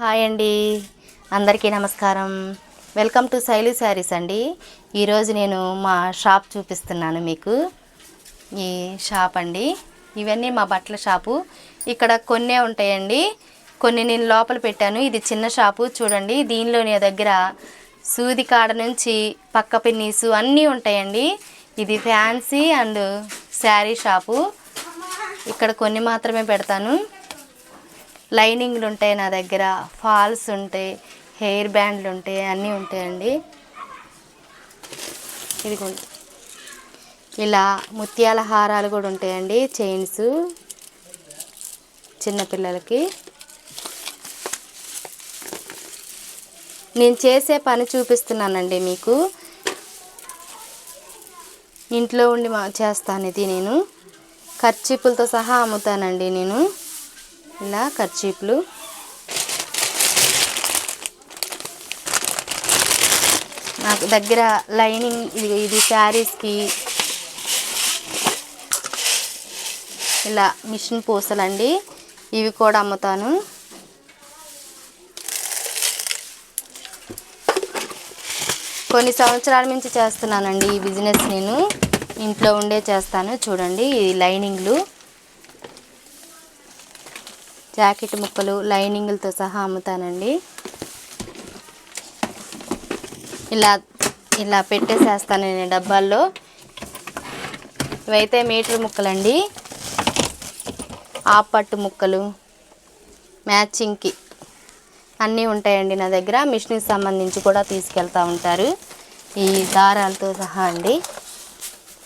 Hi అండి. అందరికీ నమస్కారం. వెల్కమ్ టు శైలి శారీస్ అండి. ఈరోజు నేను మా షాప్ చూపిస్తున్నాను మీకు. ఈ షాప్ అండి. ఇవన్నీ మా బట్టల షాపు. ఇక్కడ కొన్నే ఉంటాయండి. కొన్ని నేను లోపల పెట్టాను. ఇది చిన్న షాపు. చూడండి దీనిలో నా దగ్గర సూది కాడ నుంచి పక్క పిన్నీసు అన్నీ ఉంటాయండి. ఇది ఫ్యాన్సీ అండ్ శారీ షాపు. ఇక్కడ కొన్ని మాత్రమే పెడతాను. లైనింగ్లు ఉంటాయి నా దగ్గర ఫాల్స్ ఉంటాయి హెయిర్ బ్యాండ్లు ఉంటాయి అన్నీ ఉంటాయండి. ఇదిగోండి. ఇలా ముత్యాల హారాలు కూడా ఉంటాయండి చైన్స్ చిన్నపిల్లలకి నేను చేసే పని చూపిస్తున్నానండి మీకు. ఇంట్లో ఉండి మా చేస్తాను ఇది నేను. ఖర్చీపులతో సహా అమ్ముతానండి నేను. ఇలా కర్చీపులు నాకు దగ్గర లైనింగ్ ఇది ఇది శారీస్కి ఇలా మిషన్ పూసలండి. ఇవి కూడా అమ్ముతాను. కొన్ని సంవత్సరాల నుంచి చేస్తున్నానండి ఈ బిజినెస్ నేను. ఇంట్లో ఉండే చేస్తాను. చూడండి ఈ లైనింగ్లు. జాకెట్ ముక్కలు లైనింగ్లతో సహా అమ్ముతానండి. ఇలా ఇలా పెట్టేసేస్తాను నేను డబ్బాల్లో. ఇవైతే మీటర్ ముక్కలండి. ఆపట్టు ముక్కలు మ్యాచింగ్కి అన్నీ ఉంటాయండి నా దగ్గర. మిషన్కి సంబంధించి కూడా తీసుకెళ్తూ ఉంటారు. ఈ దారాలతో సహా అండి.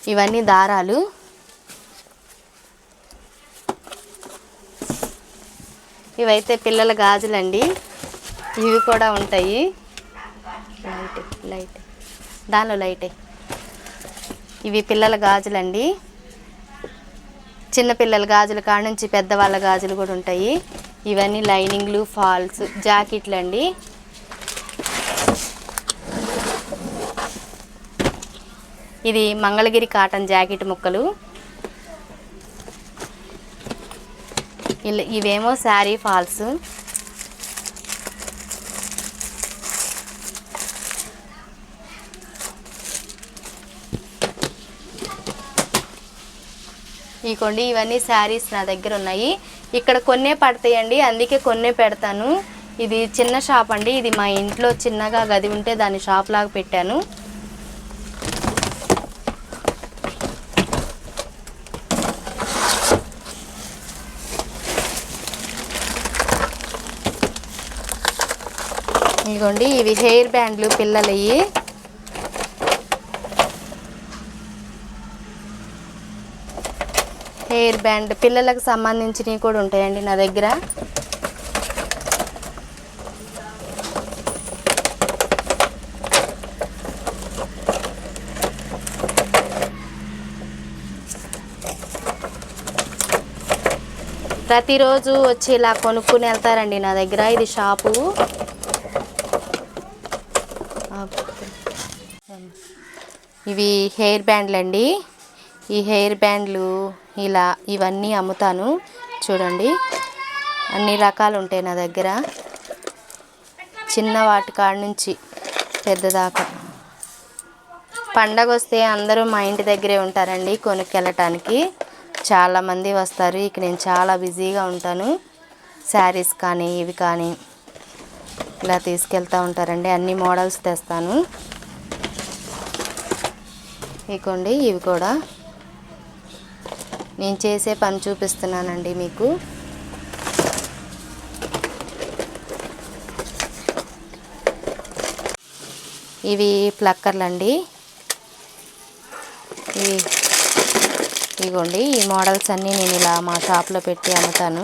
ఇవన్నీ దారాలు. ఇవైతే పిల్లల గాజులండి. ఇవి కూడా ఉంటాయి. Light light. దానిలో లైటే. ఇవి పిల్లల గాజులండి. చిన్నపిల్లల గాజుల కాడ నుంచి పెద్దవాళ్ళ గాజులు కూడా ఉంటాయి. ఇవన్నీ లైనింగ్లు ఫాల్స్ జాకెట్లు అండి ఇది మంగళగిరి కాటన్ జాకెట్ ముక్కలు. ఇవేమో శారీ ఫాల్స్. ఇకోండి ఇవన్నీ శారీస్ నా దగ్గర ఉన్నాయి. ఇక్కడ కొన్నే పడతాయండి అందుకే కొన్నే పెడతాను. ఇది చిన్న షాప్ అండి ఇది మా ఇంట్లో చిన్నగా గది ఉంటే దాన్ని షాప్ లాగా పెట్టాను. ఇదిగోండి ఇవి హెయిర్ బ్యాండ్లు పిల్లలవి హెయిర్ బ్యాండ్ పిల్లలకు సంబంధించినవి కూడా ఉంటాయండి నా దగ్గర. ప్రతిరోజు వచ్చి ఇలా కొనుక్కుని వెళ్తారండి నా దగ్గర ఇది షాపు. ఇవి హెయిర్ బ్యాండ్లు అండి ఈ హెయిర్ బ్యాండ్లు ఇలా ఇవన్నీ అమ్ముతాను. చూడండి. అన్ని రకాలు ఉంటాయి నా దగ్గర. చిన్న వాటి కాడ నుంచి పెద్దదాకా. పండగ వస్తే అందరూ మా ఇంటి దగ్గరే ఉంటారండి కొనుక్కెళ్ళటానికి. చాలామంది వస్తారు. ఇక నేను చాలా బిజీగా ఉంటాను. శారీస్ కానీ ఇవి కానీ ఇలా తీసుకెళ్తూ ఉంటారండి. అన్ని మోడల్స్ తెస్తాను. ఇగోండి ఇవి కూడా. నేను చేసే పని చూపిస్తున్నానండి మీకు. ఇవి ప్లక్కర్లు అండి ఇవి ఇగోండి ఈ మోడల్స్ అన్నీ నేను ఇలా మా షాప్లో పెట్టి అమ్ముతాను.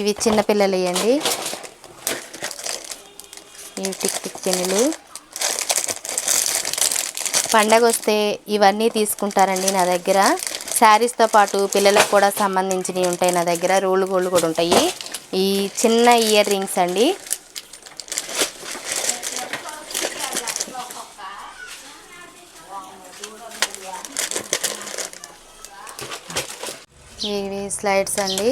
ఇవి చిన్నపిల్లలు ఇవ్వండి ఇవి టిక్ టిక్ చెన్నులు పండగ వస్తే ఇవన్నీ తీసుకుంటారండి నా దగ్గర. శారీస్తో పాటు పిల్లలకు కూడా సంబంధించినవి ఉంటాయి నా దగ్గర. రోళ్ళు గోళ్ళు కూడా ఉంటాయి. ఈ చిన్న ఇయర్ రింగ్స్ అండి. ఇవి స్లైడ్స్ అండి.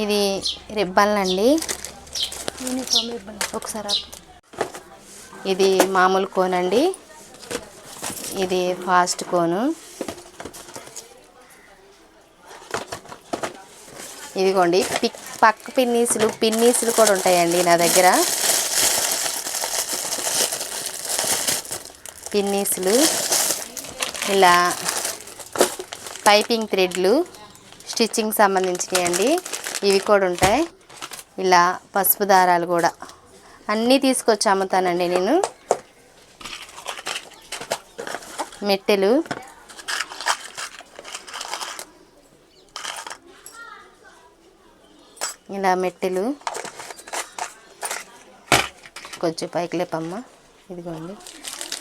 ఇది రిబ్బన్లండి యూనిఫామ్ ఇబ్బంది ఒకసారి. ఇది మామూలు కోన్ అండి. ఇది ఫాస్ట్ కోను. ఇదిగోండి పిక్ పక్క పిన్నీసులు పిన్నీసులు కూడా ఉంటాయండి నా దగ్గర. పిన్నీసులు ఇలా పైపింగ్ థ్రెడ్లు స్టిచ్చింగ్ సంబంధించినవి అండి. ఇవి కూడా ఉంటాయి. ఇలా పసుపు దారాలు కూడా. అన్నీ తీసుకొచ్చి అమ్ముతానండి నేను. మెట్టెలు. ఇలా మెట్టెలు. కొంచెం పైకి లేపమ్మ. ఇదిగోండి.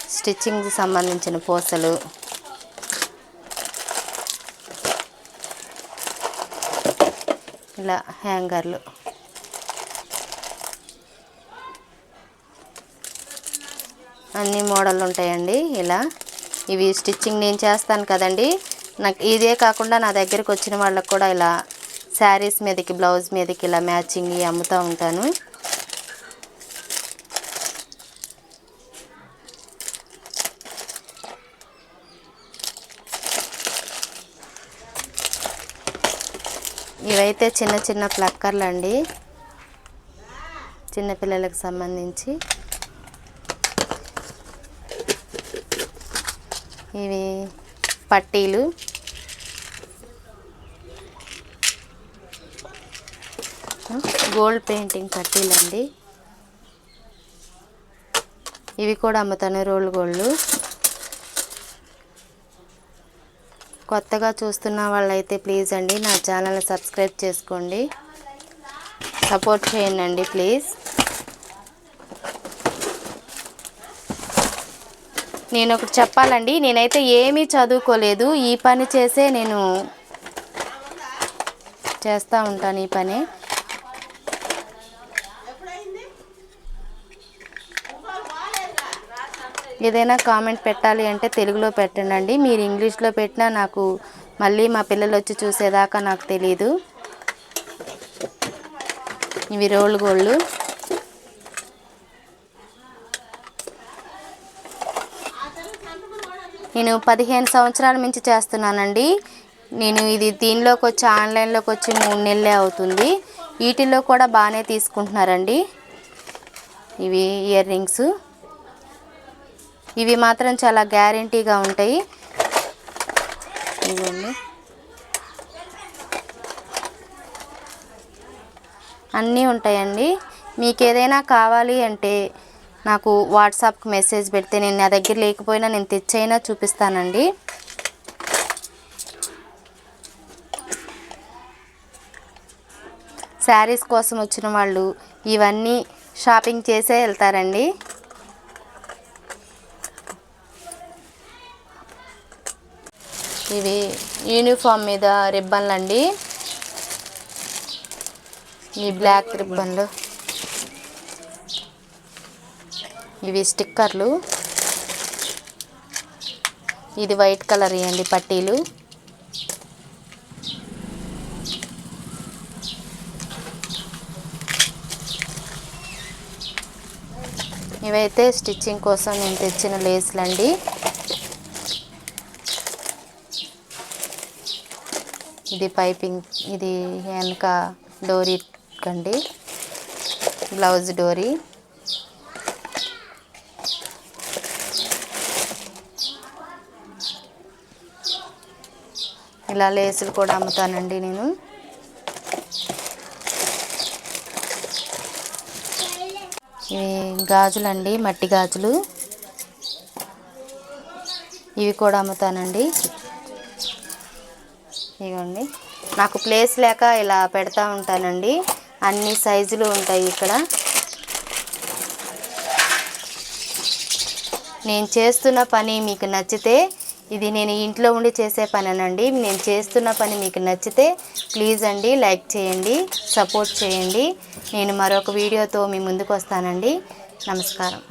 స్టిచ్చింగ్కి సంబంధించిన పూసలు. ఇలా హ్యాంగర్లు. అన్ని మోడల్ ఉంటాయండి ఇలా. ఇవి స్టిచ్చింగ్ నేను చేస్తాను కదండి. నాకు ఇదే కాకుండా నా దగ్గరికి వచ్చిన వాళ్ళకి కూడా ఇలా శారీస్ మీదకి బ్లౌజ్ మీదకి ఇలా మ్యాచింగ్ అమ్ముతూ ఉంటాను. ఇవైతే చిన్న చిన్న ప్లక్కర్లు అండి. చిన్నపిల్లలకు సంబంధించి. ఇవి పట్టీలు. గోల్డ్ పెయింటింగ్ పట్టీలు అండి ఇవి కూడా అమ్ముతాను రోల్ గోల్డ్. కొత్తగా చూస్తున్న వాళ్ళైతే ప్లీజ్ అండి నా ఛానల్ని సబ్స్క్రైబ్ చేసుకోండి. సపోర్ట్ చేయండి ప్లీజ్ నేను ఒకటి చెప్పాలండి నేనైతే ఏమీ చదువుకోలేదు. ఈ పని చేసే నేను చేస్తూ ఉంటాను ఈ పని. ఏదైనా కామెంట్ పెట్టాలి అంటే తెలుగులో పెట్టండి మీరు ఇంగ్లీష్లో పెట్టినా నాకు మళ్ళీ మా పిల్లలు వచ్చి చూసేదాకా నాకు తెలియదు ఇవి రోల్ గోళ్ళు. నేను పదిహేను సంవత్సరాల నుంచి చేస్తున్నానండి. నేను ఇది దీనిలోకి వచ్చి ఆన్లైన్లోకి వచ్చి మూడు నెలలే అవుతుంది. వీటిల్లో కూడా బాగానే తీసుకుంటున్నారండి. ఇవి ఇయర్ రింగ్స్. ఇవి మాత్రం చాలా గ్యారంటీగా ఉంటాయి. అన్నీ ఉంటాయండి. మీకు ఏదైనా కావాలి అంటే నాకు వాట్సాప్కి మెసేజ్ పెడితే నేను నా దగ్గర లేకపోయినా నేను తెచ్చైనా చూపిస్తానండి. శారీస్ కోసం వచ్చిన వాళ్ళు ఇవన్నీ షాపింగ్ చేసే వెళ్తారండి. ఇవి యూనిఫామ్ మీద రిబ్బన్లు అండి. ఈ బ్లాక్ రిబ్బన్లు ఇవి స్టిక్కర్లు ఇది వైట్ కలర్ ఇవ్వండి పట్టీలు. ఇవైతే స్టిచ్చింగ్ కోసం నేను తెచ్చిన లేస్లు ఇది పైపింగ్ ఇది వెనక డోరీ కండి. బ్లౌజ్ డోరీ. ఇలా లేసులు కూడా అమ్ముతానండి నేను. ఇవి గాజులండి మట్టి గాజులు. ఇవి కూడా అమ్ముతానండి. ఇవ్వండి నాకు ప్లేస్ లేక ఇలా పెడతా ఉంటానండి. అన్ని సైజులు ఉంటాయి ఇక్కడ. నేను చేస్తున్న పని మీకు నచ్చితే ఇది నేను ఇంట్లో ఉండి చేసే పనేనండి. నేను చేస్తున్న పని మీకు నచ్చితే ప్లీజ్ అండి లైక్ చేయండి సపోర్ట్ చేయండి. నేను మరొక వీడియోతో మీ ముందుకు వస్తానండి. నమస్కారం.